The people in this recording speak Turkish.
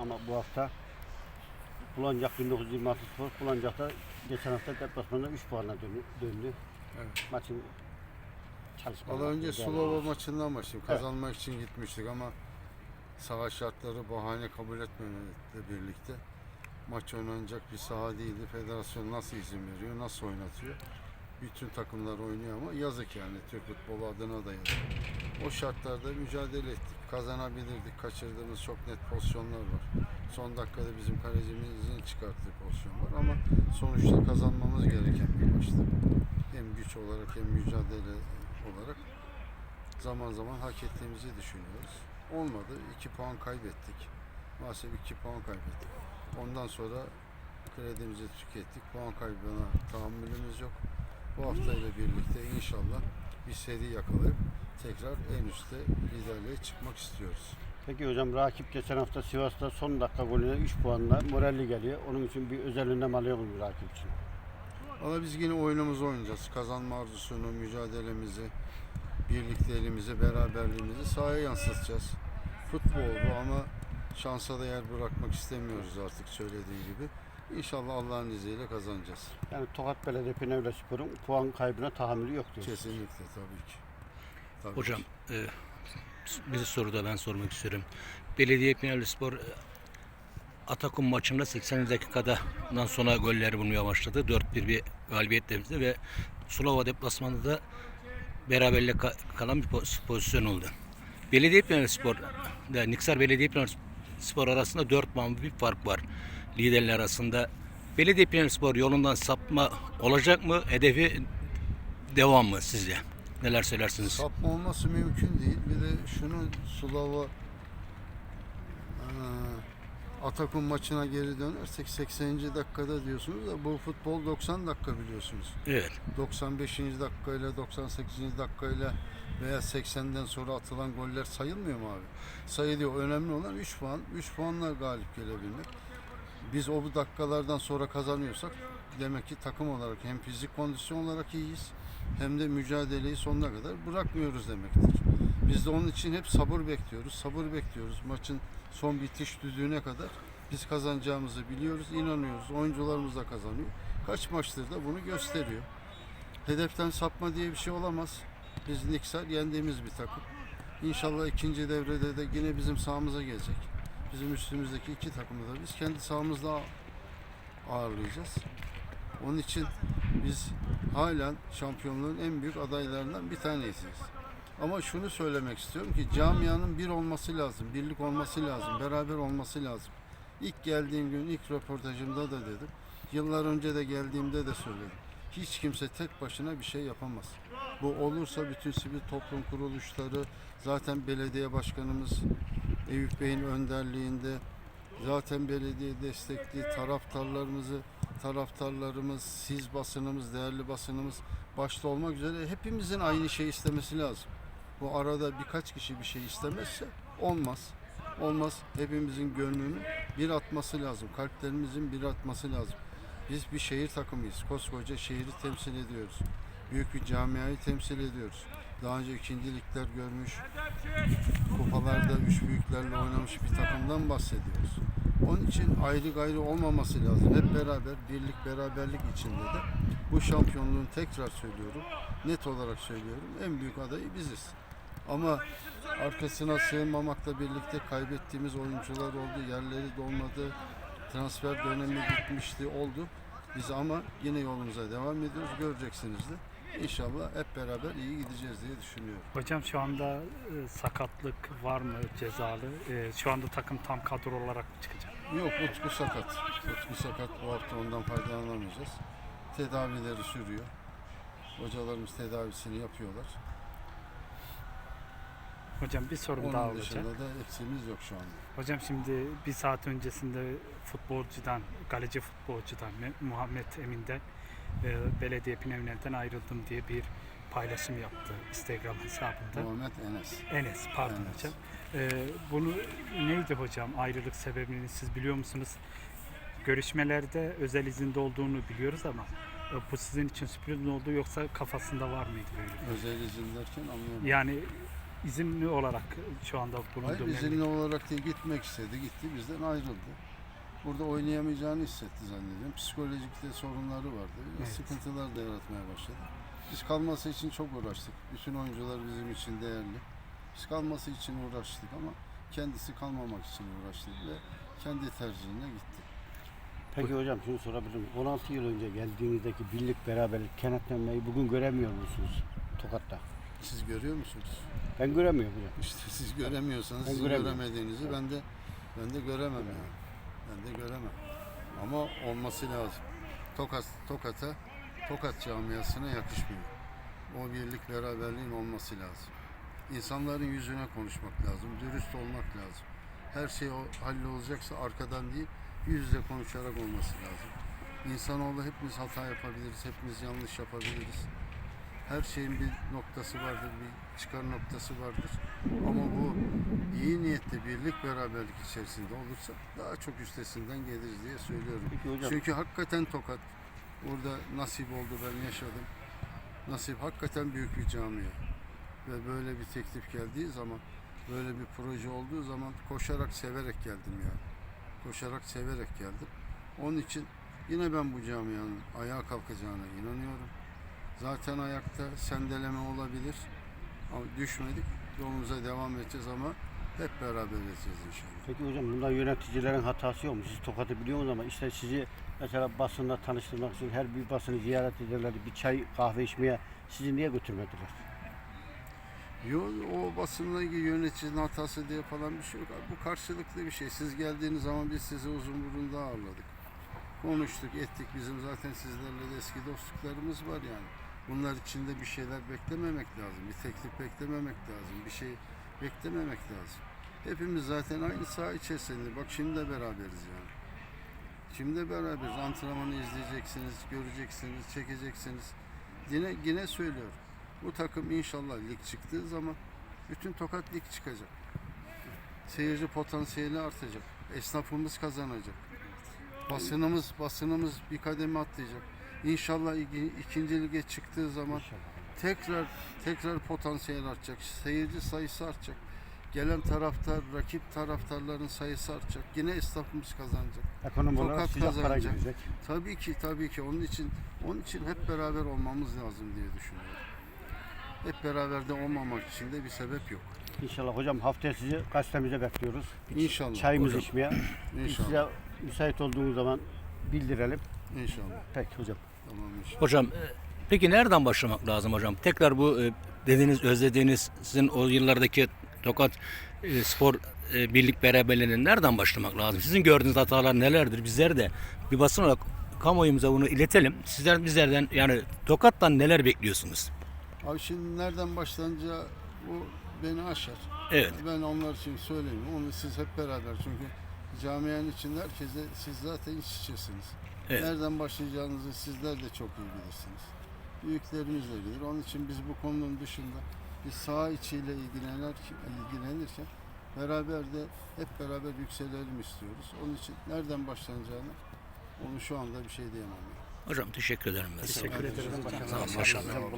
Ama bu hafta Bulancak 1926 Spor Bulancak'ta geçen hafta deplasmanda 3 puanla döndü. Evet. Maçın çalışmaları. Valla önce. Sulova maçından başlayayım. Evet. Kazanmak için gitmiştik ama saha şartları bahane kabul etmemekle birlikte maç oynanacak bir saha değildi. Federasyon nasıl izin veriyor, nasıl oynatıyor? Bütün takımlar oynuyor ama yazık yani Türk futbolu adına da yazık. O şartlarda mücadele ettik. Kazanabilirdik. Kaçırdığımız çok net pozisyonlar var. Son dakikada bizim kalecimizin çıkarttığı pozisyon var ama sonuçta kazanmamız gereken bir maçtı. Hem güç olarak hem mücadele olarak zaman zaman hak ettiğimizi düşünüyoruz. Olmadı. 2 puan kaybettik. Maalesef 2 puan kaybettik. Ondan sonra kredimizi tükettik. Puan kaybına tahammülümüz yok. Bu haftayla birlikte inşallah bir seri yakalayıp tekrar en üstte liderliğe çıkmak istiyoruz. Peki hocam rakip geçen hafta Sivas'ta son dakika golüne 3 puanla moralli geliyor. Onun için bir özel önlem alıyor mu rakip için? Ama biz yine oyunumuzu oynayacağız. Kazanma arzusunu, mücadelemizi, birlikteliğimizi, beraberliğimizi sahaya yansıtacağız. Futbol bu ama şansa da yer bırakmak istemiyoruz artık söylediği gibi. İnşallah Allah'ın izniyle kazanacağız. Yani Tokat Belediye Penevle Spor'un puan kaybına tahammülü yok diyor. Kesinlikle tabii ki. Tabii Hocam ki. e, bir soru da ben sormak istiyorum. Belediye Pinali Spor e, Atakum maçında 80 dakikadan sonra golleri bulmaya başladı. 4-1 bir galibiyetle ve Sulova deplasmanında da beraberlik ka- kalan bir poz- pozisyon oldu. Belediye Pinali Spor ile Niksar Belediye Pinali Spor arasında 4 puan bir fark var liderler arasında. Belediye Pinali Spor yolundan sapma olacak mı? Hedefi devam mı sizce? Neler söylersiniz? Sapma olması mümkün değil. Bir de şunu Sulava eee, Atakum maçına geri dönersek 80. dakikada diyorsunuz da bu futbol 90 dakika biliyorsunuz. Evet. 95. dakikayla 98. dakikayla veya 80'den sonra atılan goller sayılmıyor mu abi? Sayılıyor. Önemli olan 3 puan. 3 puanla galip gelebilmek. Biz o bu dakikalardan sonra kazanıyorsak demek ki takım olarak hem fizik kondisyon olarak iyiyiz hem de mücadeleyi sonuna kadar bırakmıyoruz demektir. Biz de onun için hep sabır bekliyoruz. Sabır bekliyoruz. Maçın son bitiş düdüğüne kadar biz kazanacağımızı biliyoruz, inanıyoruz. Oyuncularımız da kazanıyor. Kaç maçtır da bunu gösteriyor. Hedeften sapma diye bir şey olamaz. Biz Niksar yendiğimiz bir takım. İnşallah ikinci devrede de yine bizim sahamıza gelecek. Bizim üstümüzdeki iki takımı da biz kendi sahamızda ağırlayacağız. Onun için biz halen şampiyonluğun en büyük adaylarından bir tanesiyiz. Ama şunu söylemek istiyorum ki camianın bir olması lazım, birlik olması lazım, beraber olması lazım. İlk geldiğim gün ilk röportajımda da dedim. Yıllar önce de geldiğimde de söyledim. Hiç kimse tek başına bir şey yapamaz. Bu olursa bütün sivil toplum kuruluşları, zaten belediye başkanımız Eyüp Bey'in önderliğinde, zaten belediye destekli taraftarlarımızı, taraftarlarımız, siz basınımız, değerli basınımız başta olmak üzere hepimizin aynı şeyi istemesi lazım. Bu arada birkaç kişi bir şey istemezse olmaz. Olmaz. Hepimizin gönlünün bir atması lazım. Kalplerimizin bir atması lazım. Biz bir şehir takımıyız. Koskoca şehri temsil ediyoruz. Büyük bir camiayı temsil ediyoruz. Daha önce ikincilikler görmüş, kupalarda üç büyüklerle oynamış bir takımdan bahsediyoruz. Onun için ayrı gayrı olmaması lazım. Hep beraber, birlik, beraberlik içinde de bu şampiyonluğun tekrar söylüyorum, net olarak söylüyorum, en büyük adayı biziz. Ama arkasına sığınmamakla birlikte kaybettiğimiz oyuncular oldu, yerleri dolmadı, transfer dönemi bitmişti, oldu. Biz ama yine yolumuza devam ediyoruz, göreceksiniz de. İnşallah hep beraber iyi gideceğiz diye düşünüyorum. Hocam şu anda e, sakatlık var mı cezalı? E, şu anda takım tam kadro olarak mı çıkacak? Yok Utku sakat. Utku sakat bu hafta ondan faydalanamayacağız. Tedavileri sürüyor. Hocalarımız tedavisini yapıyorlar. Hocam bir sorum daha Onun olacak. dışında da eksiğimiz yok şu anda. Hocam şimdi bir saat öncesinde futbolcudan, kaleci futbolcudan Me- Muhammed Emin'den e, belediye Pinevnen'den ayrıldım diye bir paylaşım yaptı Instagram hesabında. Muhammed Enes. Enes pardon Enes. hocam. E, bunu neydi hocam ayrılık sebebini siz biliyor musunuz? Görüşmelerde özel izinde olduğunu biliyoruz ama e, bu sizin için sürpriz mi oldu yoksa kafasında var mıydı böyle? Özel izin derken anlayamadım. Yani izinli olarak şu anda Hayır bulunduğum izinli olarak değil gitmek istedi. Gitti bizden ayrıldı. Burada oynayamayacağını hissetti zannediyorum. Psikolojik de sorunları vardı. Evet. Sıkıntılar da yaratmaya başladı. Biz kalması için çok uğraştık. Bütün oyuncular bizim için değerli. Biz kalması için uğraştık ama kendisi kalmamak için uğraştı ve kendi tercihine gitti. Peki hocam şunu sorabilirim. 16 yıl önce geldiğinizdeki birlik beraberlik kenetlenmeyi bugün göremiyor musunuz Tokat'ta? Siz görüyor musunuz? Ben göremiyorum hocam. İşte siz göremiyorsanız Ben siz göremiyorum. göremediğinizi ben de ben de göremem yani. Ben de göremem. Ama olması lazım. Tokat Tokat'a Tokat camiasına yakışmıyor. O birlik beraberliğin olması lazım. İnsanların yüzüne konuşmak lazım. Dürüst olmak lazım. Her şey hallolacaksa arkadan değil yüz yüze konuşarak olması lazım. İnsanoğlu hepimiz hata yapabiliriz. Hepimiz yanlış yapabiliriz. Her şeyin bir noktası vardır, bir çıkar noktası vardır. Ama bu iyi niyetli birlik beraberlik içerisinde olursa daha çok üstesinden geliriz diye söylüyorum. Peki hocam Çünkü hakikaten Tokat burada nasip oldu ben yaşadım. Nasip hakikaten büyük bir camia. Ve böyle bir teklif geldiği zaman, böyle bir proje olduğu zaman koşarak severek geldim yani. Koşarak severek geldim. Onun için yine ben bu camianın ayağa kalkacağına inanıyorum. Zaten ayakta sendeleme olabilir. Ama düşmedik. Yolumuza devam edeceğiz ama hep beraber edeceğiz inşallah. Peki hocam bunda yöneticilerin hatası yok mu? Siz Tokat'ı biliyorsunuz ama işte sizi mesela basında tanıştırmak için her bir basını ziyaret ederler. Bir çay kahve içmeye sizi niye götürmediler? Yo, o basınla ilgili yöneticinin hatası diye falan bir şey yok. Bu karşılıklı bir şey. Siz geldiğiniz zaman biz sizi uzun burunda ağırladık. Konuştuk, ettik. Bizim zaten sizlerle de eski dostluklarımız var yani. Bunlar içinde bir şeyler beklememek lazım. Bir teklif beklememek lazım. Bir şey beklememek lazım. Hepimiz zaten aynı saha içerisinde. Bak şimdi de beraberiz yani. Şimdi de beraberiz. Antrenmanı izleyeceksiniz, göreceksiniz, çekeceksiniz. Yine yine söylüyorum. Bu takım inşallah lig çıktığı zaman bütün Tokat lig çıkacak. Seyirci potansiyeli artacak. Esnafımız kazanacak. Basınımız basınımız bir kademe atlayacak. İnşallah iki- ikinci lige çıktığı zaman tekrar tekrar potansiyel artacak. Seyirci sayısı artacak. Gelen taraftar, rakip taraftarların sayısı artacak. Yine esnafımız kazanacak. Ekonomi olarak sıcak para kazanacak. girecek. Tabii ki tabii ki onun için onun için hep beraber olmamız lazım diye düşünüyorum. Hep beraber de olmamak için de bir sebep yok. İnşallah hocam haftaya sizi gazetemize bekliyoruz. İnşallah. Çayımızı hocam. içmeye. İnşallah. Size müsait olduğunuz zaman bildirelim. İnşallah. Peki hocam. Tamam inşallah. Hocam e, peki nereden başlamak lazım hocam? Tekrar bu e, dediğiniz, özlediğiniz sizin o yıllardaki Tokat e, spor e, birlik beraberliğine nereden başlamak lazım? Sizin gördüğünüz hatalar nelerdir? Bizler de bir basın olarak kamuoyumuza bunu iletelim. Sizler bizlerden yani Tokat'tan neler bekliyorsunuz? Abi şimdi nereden başlanınca bu beni aşar. Evet. Ben onlar için söyleyeyim. Onu siz hep beraber çünkü camianın içinde herkese siz zaten iç içesiniz. Evet. Nereden başlayacağınızı sizler de çok iyi bilirsiniz. Büyüklerimiz de bilir. Onun için biz bu konunun dışında biz saha içiyle ilgilenir, ilgilenirken beraber de hep beraber yükselelim istiyoruz. Onun için nereden başlanacağını onu şu anda bir şey diyemem. yani. Hocam teşekkür ederim ben size. Teşekkür. Sağ olun, maşallah.